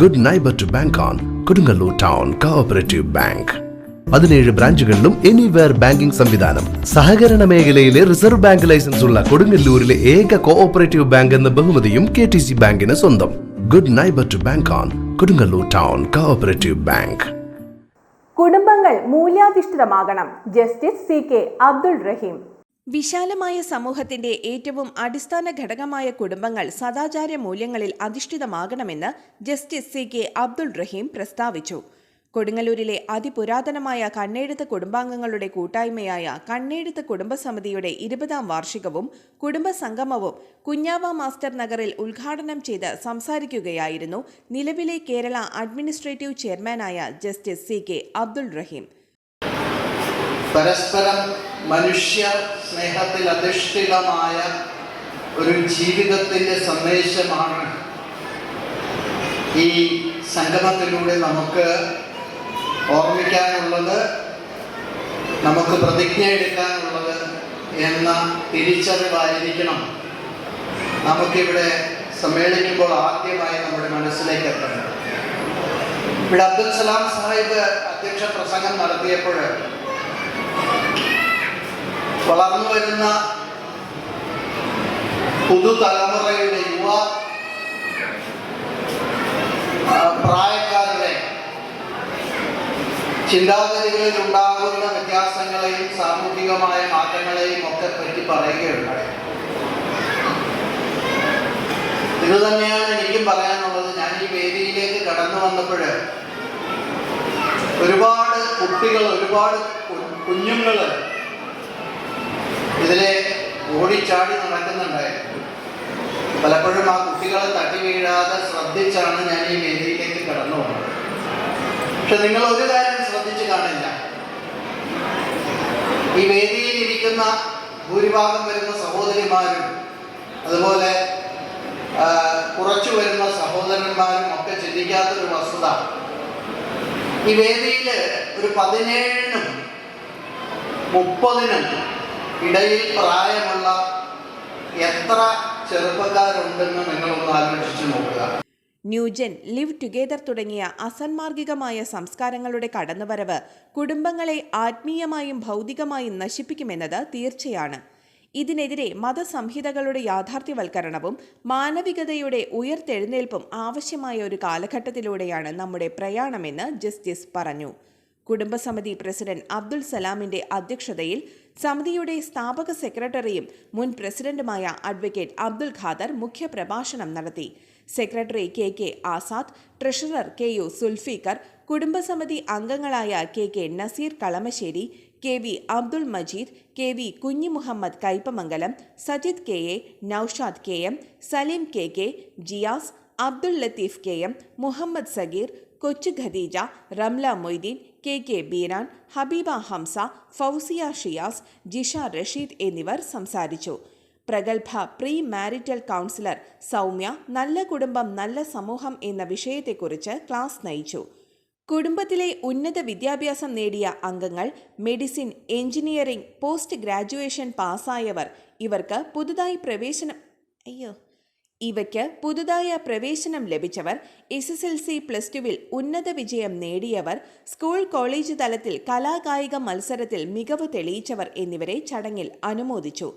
Good neighbour to bank on Kodungallur town cooperative bank പതിനേഴ് ബ്രാഞ്ചുകളിലും anywhere banking സംവിധാനം. സഹകരണ മേഖലയിലെ റിസർവ് ബാങ്ക് ലൈസൻസ് ഉള്ള കൊടുങ്ങല്ലൂരിലെ ഏക കോഓപ്പറേറ്റീവ് ബാങ്ക് എന്ന ബഹുമതിയും കെ ടി സി ബാങ്കിന് സ്വന്തം. Good neighbour to bank on Kodungallur town cooperative bank കുടുംബങ്ങൾ മൂല്യാധിഷ്ഠിതമാകണം. Justice C K Abdul Rahim വിശാലമായ സമൂഹത്തിന്റെ ഏറ്റവും അടിസ്ഥാന ഘടകമായ കുടുംബങ്ങൾ സദാചാര മൂല്യങ്ങളിൽ അധിഷ്ഠിതമാകണമെന്ന് justice C K Abdul Rahim പ്രസ്താവിച്ചു. കൊടുങ്ങല്ലൂരിലെ അതിപുരാതനമായ കണ്ണെഴുത്ത് കുടുംബാംഗങ്ങളുടെ കൂട്ടായ്മയായ കണ്ണെഴുത്ത് കുടുംബസമിതിയുടെ ഇരുപതാം വാർഷികവും കുടുംബസംഗമവും കുഞ്ഞാവ മാസ്റ്റർ നഗറിൽ ഉദ്ഘാടനം ചെയ്ത് സംസാരിക്കുകയായിരുന്നു നിലവിലെ കേരള അഡ്മിനിസ്ട്രേറ്റീവ് ചെയർമാനായ justice C K Abdul Rahim. പരസ്പരം മനുഷ്യ സ്നേഹത്തിൽ അധിഷ്ഠിതമായ ഒരു ജീവിതത്തിന്റെ സന്ദേശമാണ് ഈ സംഗമത്തിലൂടെ നമുക്ക് ഓർമ്മിക്കാനുള്ളത് നമുക്ക് പ്രതിജ്ഞ എടുക്കാനുള്ളത് എന്ന തിരിച്ചറിവായിരിക്കണം. നമുക്കിവിടെ സമ്മേളിക്കുമ്പോൾ ആദ്യമായി നമ്മുടെ മനസ്സിലേക്ക് എത്തണം. ഇവിടെ അബ്ദുൽ സലാം സാഹിബ് അധ്യക്ഷ പ്രസംഗം നടത്തിയപ്പോൾ വളർന്നു വരുന്ന പുതുതലമുറയുടെ യുവ പ്രായക്കാരുടെ ചിന്താഗതികളിൽ ഉണ്ടാകുന്ന വ്യത്യാസങ്ങളെയും സാമൂഹികമായ മാറ്റങ്ങളെയും ഒക്കെ പറ്റി പറയുകയുണ്ടായി. ഇത് തന്നെയാണ് എനിക്കും പറയാനുള്ളത്. ഞാൻ ഈ വേദിയിലേക്ക് കടന്നു വന്നപ്പോൾ ഒരുപാട് കുട്ടികൾ ഒരുപാട് കുഞ്ഞുങ്ങൾ ഇതിലെ ഓടിച്ചാടി നടക്കുന്നുണ്ടായിരുന്നു. പലപ്പോഴും ആ കുട്ടികളെ തട്ടി വീഴാതെ ശ്രദ്ധിച്ചാണ് ഞാൻ ഈ വേദിയിലേക്ക് കടന്നു പോകുന്നത്. പക്ഷെ നിങ്ങൾ ഒരു കാര്യം ശ്രദ്ധിച്ചു കാണില്ല. ഈ വേദിയിൽ ഇരിക്കുന്ന ഭൂരിഭാഗം വരുന്ന സഹോദരിമാരും അതുപോലെ കുറച്ചു വരുന്ന സഹോദരന്മാരും ഒക്കെ ചിന്തിക്കാത്തൊരു വസ്തുത. ഈ വേദിയിൽ ഒരു പതിനേഴിനും മുപ്പതിനും ഇടയിൽ പ്രായമുള്ള എത്ര ചെറുപ്പക്കാരുണ്ടെന്ന് നിങ്ങളൊന്ന് ആലോചിച്ചു നോക്കുക. ന്യൂജൻ ലിവ് ടുഗെദർ തുടങ്ങിയ അസന്മാർഗികമായ സംസ്കാരങ്ങളുടെ കടന്നുവരവ് കുടുംബങ്ങളെ ആത്മീയമായും ഭൗതികമായും നശിപ്പിക്കുമെന്നത് തീർച്ചയാണ്. ഇതിനെതിരെ മതസംഹിതകളുടെ യാഥാർത്ഥ്യവൽക്കരണവും മാനവികതയുടെ ഉയർത്തെഴുന്നേൽപ്പും ആവശ്യമായ ഒരു കാലഘട്ടത്തിലൂടെയാണ് നമ്മുടെ പ്രയാണമെന്ന് ജസ്റ്റിസ് പറഞ്ഞു. കുടുംബസമിതി പ്രസിഡന്റ് അബ്ദുൽ സലാമിന്റെ അധ്യക്ഷതയിൽ സമിതിയുടെ സ്ഥാപക സെക്രട്ടറിയും മുൻ പ്രസിഡന്റുമായ അഡ്വക്കേറ്റ് അബ്ദുൽ ഖാദർ മുഖ്യപ്രഭാഷണം നടത്തി. Secretary K K Azad treasurer K U Sulfiqar കുടുംബസമിതി അംഗങ്ങളായ K K Naseer Kalamassery K V Abdul Majeed K V Kunhi Muhammed Kaipamangalam Sajith K A Noushad K M Saleem K K Jiyas Abdul Latheef K M Muhammed Sageer Kochu Khadeeja Ramla Moideen K K Beeran Habeeba Hamza Fousiya Shiyas Jisha Rasheed എന്നിവർ സംസാരിച്ചു. പ്രഗത്ഭ pre marital councillor Soumya നല്ല കുടുംബം നല്ല സമൂഹം എന്ന വിഷയത്തെക്കുറിച്ച് class നയിച്ചു. കുടുംബത്തിലെ ഉന്നത വിദ്യാഭ്യാസം നേടിയ അംഗങ്ങൾ മെഡിസിൻ എഞ്ചിനീയറിംഗ് പോസ്റ്റ് ഗ്രാജുവേഷൻ പാസ്സായവർ ഇവർക്ക് പുതുതായി പ്രവേശനം അയ്യോ. ഇവയ്ക്ക് പുതുതായ പ്രവേശനം ലഭിച്ചവർ S S L C plus ടുവിൽ ഉന്നത വിജയം നേടിയവർ സ്കൂൾ കോളേജ് തലത്തിൽ കലാകായിക മത്സരത്തിൽ മികവ് തെളിയിച്ചവർ എന്നിവരെ ചടങ്ങിൽ അനുമോദിച്ചു.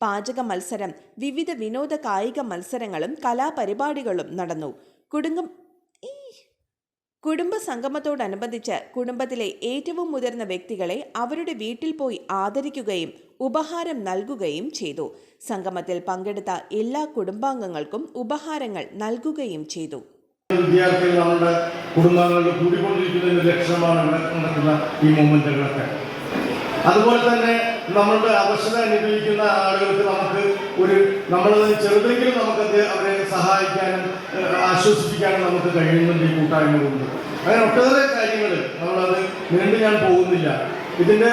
പാചക മത്സരം വിവിധ വിനോദ കായിക മത്സരങ്ങളും കലാപരിപാടികളും നടന്നു. കുടുംബം കുടുംബ സംഗമത്തോടനുബന്ധിച്ച് കുടുംബത്തിലെ ഏറ്റവും മുതിർന്ന വ്യക്തികളെ അവരുടെ വീട്ടിൽ പോയി ആദരിക്കുകയും ഉപഹാരം നൽകുകയും ചെയ്തു. സംഗമത്തിൽ പങ്കെടുത്ത എല്ലാ കുടുംബാംഗങ്ങൾക്കും ഉപഹാരങ്ങൾ നൽകുകയും ചെയ്തു. വിദ്യാർത്ഥികൾ നമ്മുടെ ഈ അതുപോലെ തന്നെ നമ്മളുടെ അവശത അനുഭവിക്കുന്ന ആളുകൾക്ക് നമുക്ക് ഒരു നമ്മൾ ചെറുതെങ്കിലും നമുക്കത് അവരെ സഹായിക്കാനും ആശ്വസിപ്പിക്കാനും നമുക്ക് കഴിയുന്നുണ്ട് ഈ കൂട്ടായ്മ കൊണ്ട് അങ്ങനെ ഒട്ടേറെ കാര്യങ്ങൾ നമ്മളത് നീണ്ടു ഞാൻ പോകുന്നില്ല. ഇതിന്റെ